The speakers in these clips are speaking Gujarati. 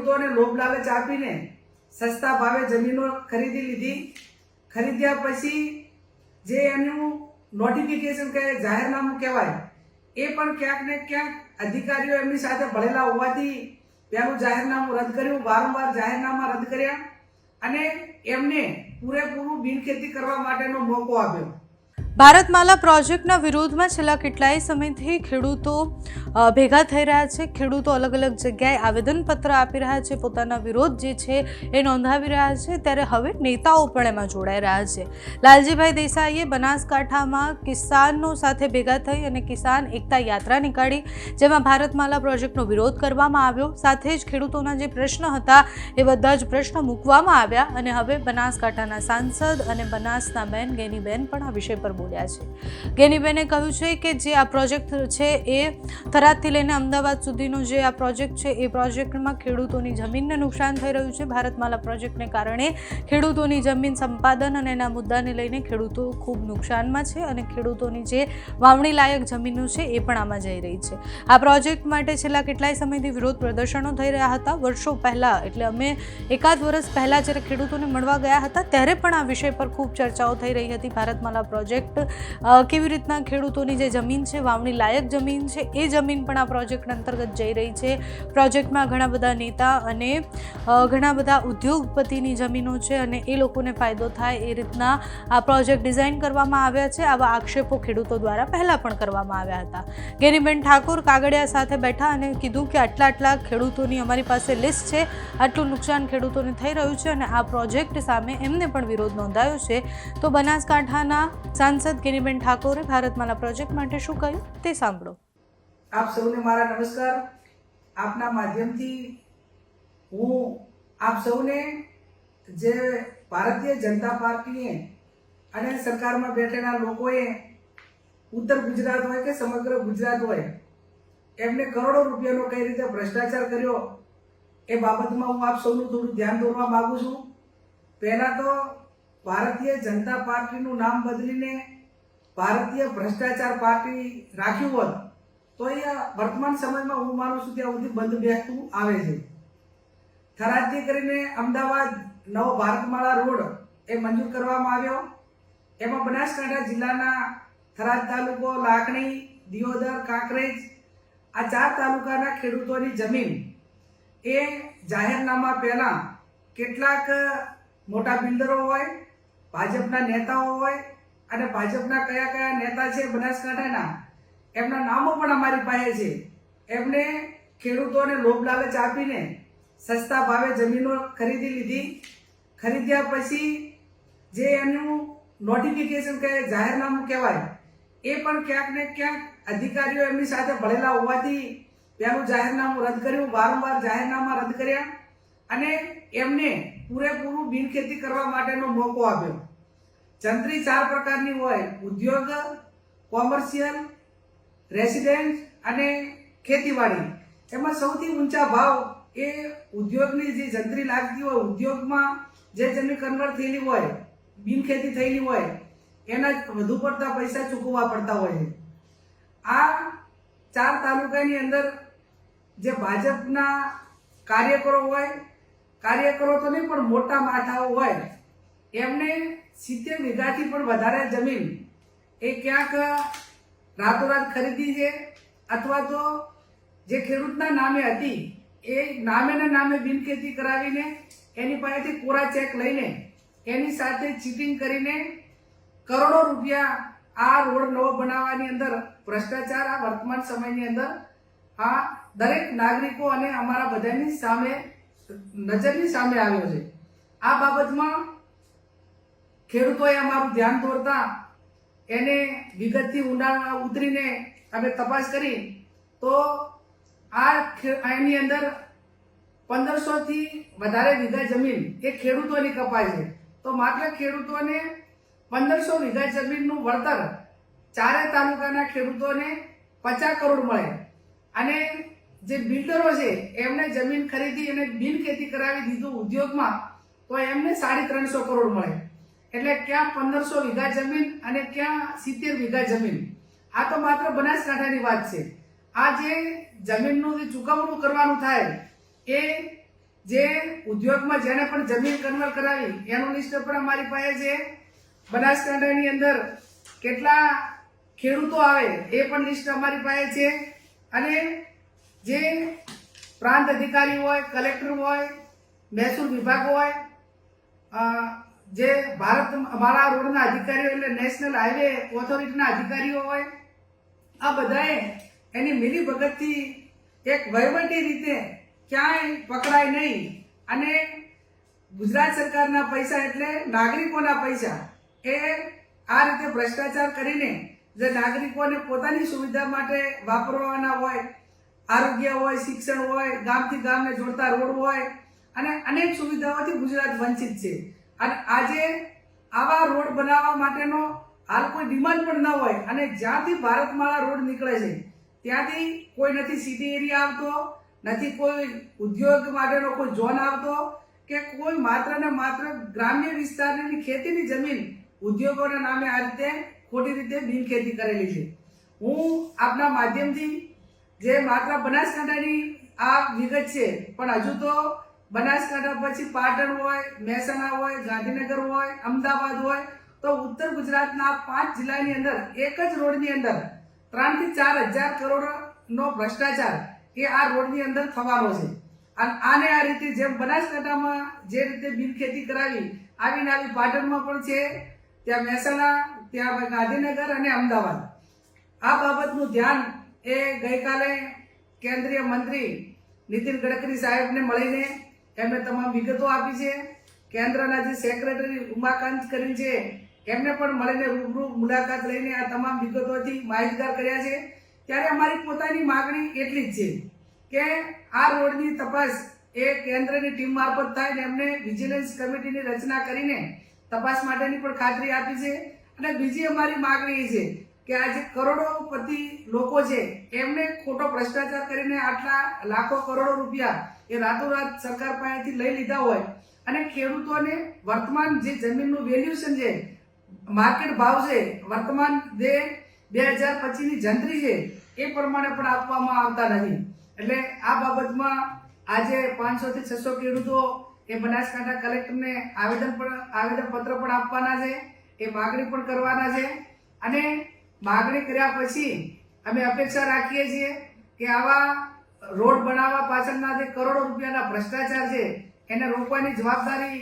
ખેડૂતોને લોભ લાલચ આપીને સસ્તા ભાવે જમીનો ખરીદી લીધી. ખરીદ્યા પછી જે એનું નોટિફિકેશન કહે જાહેરનામું કહેવાય, એ પણ ક્યાંક ને ક્યાંક અધિકારીઓ એમની સાથે ભળેલા હોવાથી પેલું જાહેરનામું રદ કર્યું. વારંવાર જાહેરનામા રદ કર્યા અને એમને પૂરેપૂરું બિનખેતી કરવા માટેનો મોકો આપ્યો. ભારતમાલા પ્રોજેક્ટના વિરોધમાં છેલ્લા કેટલાય સમયથી ખેડૂતો ભેગા થઈ રહ્યા છે. ખેડૂતો અલગ અલગ જગ્યાએ આવેદનપત્ર આપી રહ્યા છે. પોતાના વિરોધ જે છે એ નોંધાવી રહ્યા છે. ત્યારે હવે નેતાઓ પણ એમાં જોડાઈ રહ્યા છે. લાલજીભાઈ દેસાઈએ બનાસકાંઠામાં કિસાનો સાથે ભેગા થઈ અને કિસાન એકતા યાત્રા નીકાળી, જેમાં ભારતમાલા પ્રોજેક્ટનો વિરોધ કરવામાં આવ્યો. સાથે જ ખેડૂતોના જે પ્રશ્ન હતા એ બધા જ પ્રશ્નો મૂકવામાં આવ્યા અને હવે બનાસકાંઠાના સાંસદ અને બનાસના બેન ગેનીબેન પણ આ વિષય પર બોલ્યા છે. ગેનીબેને કહ્યું છે કે જે આ પ્રોજેક્ટ છે એ થરાદથી લઈને અમદાવાદ સુધીનો જે આ પ્રોજેક્ટ છે, એ પ્રોજેક્ટમાં ખેડૂતોની જમીનને નુકસાન થઈ રહ્યું છે. ભારતમાલા પ્રોજેક્ટને કારણે ખેડૂતોની જમીન સંપાદન અને એના મુદ્દાને લઈને ખેડૂતો ખૂબ નુકસાનમાં છે અને ખેડૂતોની જે વાવણી લાયક જમીનો છે એ પણ આમાં જઈ રહી છે. આ પ્રોજેક્ટ માટે છેલ્લા કેટલાય સમયથી વિરોધ પ્રદર્શનો થઈ રહ્યા હતા. વર્ષો પહેલાં, એટલે અમે એકાદ વર્ષ પહેલાં જ્યારે ખેડૂતોને મળવા ગયા હતા, ત્યારે પણ આ વિષય પર ખૂબ ચર્ચાઓ થઈ રહી હતી. ભારતમાલા પ્રોજેક્ટ અ, કેવી રીતના ખેડૂતોની જે જમીન છે વાવણી લાયક જમીન છે એ જમીન પણ આ પ્રોજેક્ટ અંતર્ગત જઈ રહી છે. પ્રોજેક્ટમાં ઘણા બધા નેતા અને ઘણા બધા ઉદ્યોગપતિની જમીનો છે અને એ લોકોને ફાયદો થાય એ રીતના આ પ્રોજેક્ટ ડિઝાઇન કરવામાં આવ્યા છે. આવા આક્ષેપો ખેડૂતો દ્વારા પહેલાં પણ કરવામાં આવ્યા હતા. ગેનીબેન ઠાકોર કાગડિયા સાથે બેઠા અને કીધું કે આટલા આટલા ખેડૂતોની અમારી પાસે લિસ્ટ છે આટલું નુકસાન ખેડૂતોને થઈ રહ્યું છે અને આ પ્રોજેક્ટ સામે એમને પણ વિરોધ નોંધાયો છે. તો બનાસકાંઠાના સાંસદ ગેનીબેન ઠાકોરે ભારતમાલા પ્રોજેક્ટ માટે શું કહ્યું તે સાંભળો. આપ સૌને મારા નમસ્કાર. આપના માધ્યમથી હું આપ સૌને જે ભારતીય જનતા પાર્ટીએ અને સરકારમાં બેઠેલા લોકોએ ઉત્તર ગુજરાત હોય કે સમગ્ર ગુજરાત હોય, એમને કરોડો રૂપિયાનો કઈ રીતે ભ્રષ્ટાચાર કર્યો એ બાબતમાં હું આપ સૌનું થોડું ધ્યાન દોરવા માગું છું. પહેલાં તો ભારતીય જનતા પાર્ટીનું નામ બદલીને ભારતીય ભ્રષ્ટાચાર પાર્ટી રાખ્યું હોત, તો એ વર્તમાન સમયમાં હું માનું છું ત્યાં સુધી બંધ બેસતું આવે છે. થરાદથી કરીને અમદાવાદ નવો ભારતમાળા રોડ એ મંજૂર કરવામાં આવ્યો. એમાં બનાસકાંઠા જિલ્લાના થરાદ તાલુકો લાકણી દિયોદર, કાંકરેજ આ ચાર તાલુકાના ખેડૂતોની જમીન એ જાહેરનામા પહેલાં કેટલાક મોટા બિલ્ડરો હોય ભાજપના નેતાઓ હોય અને ભાજપના કયા કયા નેતા છે બનાસકાંઠાના, એમના નામો પણ અમારી પાસે છે. એમને ખેડૂતોને લોભ લાલચ આપીને સસ્તા ભાવે જમીનો ખરીદી લીધી. ખરીદ્યા પછી જે એનું નોટિફિકેશન કહે જાહેરનામું કહેવાય, એ પણ ક્યાંક ને ક્યાંક અધિકારીઓ એમની સાથે ભળેલા હોવાથી પેલું જાહેરનામું રદ કર્યું. વારંવાર જાહેરનામા રદ કર્યા અને એમને પૂરેપૂરું બિનખેતી કરવા માટેનો મોકો આપ્યો. જંત્રી ચાર પ્રકારની હોય. ઉદ્યોગ, કોમર્શિયલ, રેસિડેન્ટ અને ખેતીવાડી. એમાં સૌથી ઊંચા ભાવ એ ઉદ્યોગની જે જંત્રી લાગતી હોય, ઉદ્યોગમાં જે જમીન કન્વર્ટ થયેલી હોય, બિનખેતી થયેલી હોય, એના વધુ પડતા પૈસા ચૂકવવા પડતા હોય છે. આ ચાર તાલુકાની અંદર જે ભાજપના કાર્યકરો હોય કાર્યકરો તો નહીં, પણ મોટા માથાઓ હોય. એમને સિત્તેર વીઘાથી પણ વધારે જમીન એ ક્યાંક રાતોરાત ખરીદી છે, અથવા તો જે ખેડૂતના નામે હતી, એ નામે ને નામે બિનખેતી કરાવીને એની પાસેથી કોરા ચેક લઈને, એની સાથે ચીટિંગ કરીને કરોડો રૂપિયા આ રોડ નવો બનાવવાની અંદર ભ્રષ્ટાચાર આ વર્તમાન સમયની અંદર આ દરેક નાગરિકો અને અમારા બધાની સામે નજરની સામે આવ્યો છે. આ બાબતમાં ખેડૂતોએ અમારું ધ્યાન દોરતા એને વિગતથી ઊંડાણમાં ઉતરીને અમે તપાસ કરી તો આ એની અંદર પંદરસોથી વધારે વીઘા જમીન એ ખેડૂતોની કપાય છે. તો માત્ર ખેડૂતોને પંદરસો વીઘા જમીનનું વળતર ચારે તાલુકાના ખેડૂતોને પચાસ કરોડ મળે. અને જે બિલ્ડરો છે, એમને જમીન ખરીદી અને બિન ખેતી કરાવી દીધું ઉદ્યોગમાં, તો એમને સાડી ત્રણસો કરોડ મળે. એટલે ક્યાં પંદરસો વીઘા જમીન અને ક્યાં સિત્તેર વીઘા જમીન? આ તો માત્ર બનાસકાંઠાની વાત છે. આ જે જમીનનું જે ચૂકવણું કરવાનું થાય, એ જે ઉદ્યોગમાં જેને પણ જમીન કન્વર્ટ કરાવી, એનું લિસ્ટ પણ અમારી પાસે છે. બનાસકાંઠાની અંદર કેટલા ખેડૂતો આવે, એ પણ લિસ્ટ અમારી પાસે છે. અને જે પ્રાંત અધિકારી હોય, કલેક્ટર હોય, મહેસૂલ વિભાગ હોય જે ભારત અમારા રોડના અધિકારીઓ એટલે નેશનલ હાઈવે ઓથોરિટીના અધિકારીઓ હોય, આ બધાએ એની મિલી ભગતથી એક વહીવટી રીતે ક્યાંય પકડાય નહીં. અને ગુજરાત સરકારના પૈસા એટલે નાગરિકોના પૈસા. એ આ રીતે ભ્રષ્ટાચાર કરીને જે નાગરિકોને પોતાની સુવિધા માટે વાપરવાના હોય આરોગ્ય હોય, શિક્ષણ હોય, ગામથી ગામને જોડતા રોડ હોય અને અનેક સુવિધાઓથી ગુજરાત વંચિત છે. અને આજે આવા રોડ બનાવવા માટેનો હાલ કોઈ ડિમાન્ડ પણ ન હોય અને જ્યાંથી ભારતમાળા રોડ નીકળે છે, ત્યાંથી કોઈ નથી સિટી એરિયા આવતો, નથી કોઈ ઉદ્યોગ માટેનો કોઈ ઝોન આવતો કે કોઈ માત્ર ને માત્ર ગ્રામ્ય વિસ્તારની ખેતીની જમીન ઉદ્યોગોના નામે આ રીતે ખોટી રીતે બિનખેતી કરેલી છે. હું આપના માધ્યમથી જે માત્ર બનાસકાંઠાની આ વિગત છે, પણ હજુ તો બનાસકાંઠા પછી પાટણ હોય, મહેસાણા હોય, ગાંધીનગર હોય, અમદાવાદ હોય, તો ઉત્તર ગુજરાતના પાંચ જિલ્લાની અંદર એક જ રોડની અંદર ત્રણથી ચાર હજાર કરોડનો ભ્રષ્ટાચાર એ આ રોડની અંદર થવાનો છે. અને આને આ રીતે જેમ બનાસકાંઠામાં જે રીતે બિનખેતી કરાવી, આવીને આવી પાટણમાં પણ છે, ત્યાં મહેસાણા, ત્યાં ગાંધીનગર અને અમદાવાદ. આ બાબતનું ધ્યાન એ ગઈકાલે કેન્દ્રીય મંત્રી નીતિન ગડકરી સાહેબને મળીને એમને તમામ વિગતો આપી છે. કેન્દ્રના જે સેક્રેટરી ઉમાકાંત કરીને છે, એમને પણ મળીને રૂબરૂ મુલાકાત લઈને આ તમામ વિગતોથી માહિતગાર કર્યા છે. ત્યારે અમારી પોતાની માગણી એટલી જ છે કે આ રોડની તપાસ એ કેન્દ્રની ટીમ મારફત થાય ને એમને વિજિલન્સ કમિટીની રચના કરીને તપાસ માટેની પણ ખાતરી આપી છે. અને બીજી અમારી માગણી છે કે આ જે કરોડોપતિ લોકો છે, એમને ખોટો ભ્રષ્ટાચાર કરીને આટલા લાખો કરોડો રૂપિયા એ રાતોરાત સરકાર પાસેથી લઈ લીધા હોય અને ખેડૂતોને વર્તમાન જે જમીનનું વેલ્યુએશન છે માર્કેટ ભાવ છે, વર્તમાન જે બે હજાર પચીસની જંત્રી છે, એ પ્રમાણે પણ આપવામાં આવતા નથી. એટલે આ બાબતમાં આજે પાંચસોથી છસો ખેડૂતો એ બનાસકાંઠા કલેક્ટરને આવેદન પણ, આવેદનપત્ર પણ આપવાના છે, એ માગણી પણ કરવાના છે. અને માગણી કર્યા પછી અમે અપેક્ષા રાખીએ છીએ કે આવા રોડ બનાવવા પાછળના જે કરોડો રૂપિયાના ભ્રષ્ટાચાર છે, એને રોકવાની જવાબદારી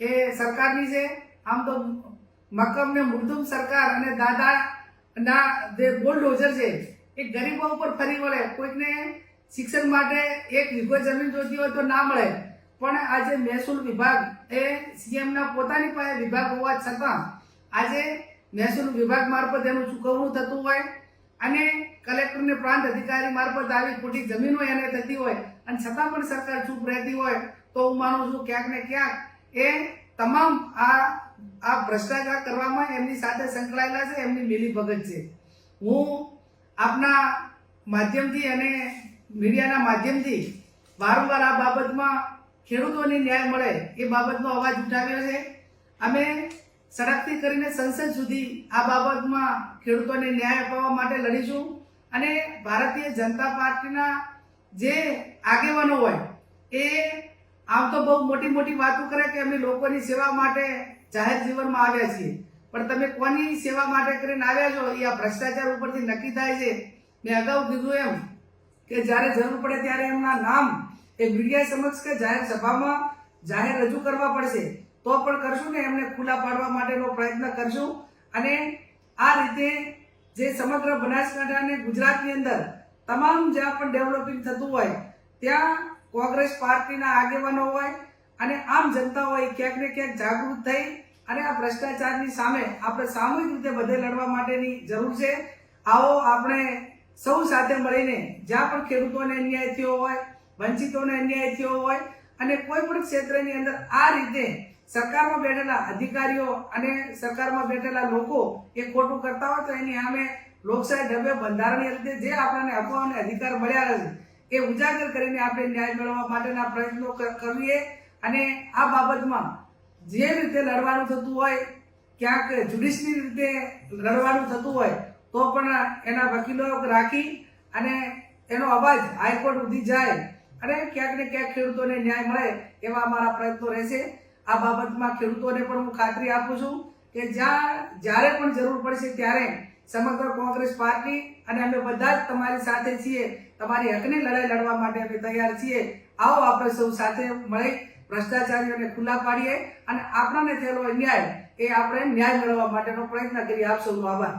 એ સરકારની છે. આમ તો મક્કમ ને મૃદુમ સરકાર અને દાદાના જે બુલડોઝર છે, એ ગરીબો ઉપર ફરી વળે. કોઈકને શિક્ષણ માટે એક વીઘો જમીન જોતી હોય તો ના મળે. પણ આજે મહેસૂલ વિભાગ એ સીએમના પોતાની પાસે વિભાગ હોવા છતાં આજે મહેસૂલ વિભાગ મારફત એનું ચૂકવણું થતું હોય અને કલેક્ટરને પ્રાંત અધિકારી મારફત આવી ખોટી જમીનો એને થતી હોય અને છતાં પણ સરકાર ચૂપ રહેતી હોય, તો હું માનું છું ક્યાંક ને ક્યાંક એ તમામ આ આ ભ્રષ્ટાચાર કરવામાં એમની સાથે સંકળાયેલા છે, એમની મિલી ભગત છે. હું આપના માધ્યમથી અને મીડિયાના માધ્યમથી વારંવાર આ બાબતમાં ખેડૂતોને ન્યાય મળે એ બાબતનો અવાજ ઉઠાવ્યો છે. અમે સડકથી કરીને સંસદ સુધી આ બાબતમાં ખેડૂતોને ન્યાય અપાવવા માટે લડીશું. અને ભારતીય જનતા પાર્ટીના જે આગેવાનો હોય, એ આમ તો બહુ મોટી મોટી વાતો કરે કે અમે લોકોની સેવા માટે જાહેર જીવનમાં આવ્યા છીએ. પણ તમે કોની સેવા માટે કરીને આવ્યા છો? એ આ ભ્રષ્ટાચાર ઉપરથી નક્કી થાય છે. મેં અગાઉ કીધું એમ કે જ્યારે જરૂર પડે ત્યારે એમના નામ એ મીડિયા સમક્ષ કે જાહેર સભામાં જાહેર રજૂ કરવા પડશે. તો પણ કરશું ને, એમને ખુલ્લા પાડવા માટેનો પ્રયત્ન કરશું. અને આ રીતે જે સમગ્ર બનાસકાંઠા અને ગુજરાતની અંદર તમામ જ્યાં પણ ડેવલપિંગ થતું હોય, ત્યાં કોંગ્રેસ પાર્ટીના આગેવાનો હોય અને આમ જનતા હોય, ક્યાંક ને ક્યાંક જાગૃત થઈ અને આ ભ્રષ્ટાચારની સામે આપણે સામૂહિક રીતે બધે લડવા માટેની જરૂર છે. આવો આપણે સૌ સાથે મળીને જ્યાં પણ ખેડૂતોને અન્યાય થયો હોય, વંચિતોને અન્યાય થયો હોય અને કોઈ પણ ક્ષેત્રની અંદર આ રીતે સરકારમાં બેઠેલા અધિકારીઓ અને સરકારમાં બેઠેલા લોકો એ ખોટું કરતા હોય તો એની સામે લોકશાહી ઢબે બંધારણીય રીતે જે આપણને હકો અને અધિકાર મળ્યા છે, એ ઉજાગર કરીને આપણે ન્યાય મેળવવા માટેના પ્રયત્નો કરીએ. અને આ બાબતમાં જે રીતે લડવાનું થતું હોય, ક્યાંક જ્યુડિશની રીતે લડવાનું થતું હોય, તો પણ એના વકીલો રાખી અને એનો અવાજ હાઈકોર્ટ સુધી જાય અને ક્યાંક ને ક્યાંક ખેડૂતોને ન્યાય મળે એવા અમારા પ્રયત્નો રહેશે. આ બાબતમાં ખેડૂતોને પણ હું ખાતરી આપું છું કે જ્યાં, જ્યારે પણ જરૂર પડશે ત્યારે સમગ્ર કોંગ્રેસ પાર્ટી અને અમે બધા જ તમારી સાથે છીએ, તમારી હકની લડાઈ લડવા માટે અમે તૈયાર છીએ, આવો આપણે સૌ સાથે મળી ભ્રષ્ટાચારીઓને ખુલ્લા પાડીએ અને આપણાને થયેલો અન્યાય એ આપણે ન્યાય મેળવવા માટેનો પ્રયત્ન કરીએ. આપ સૌનો આભાર.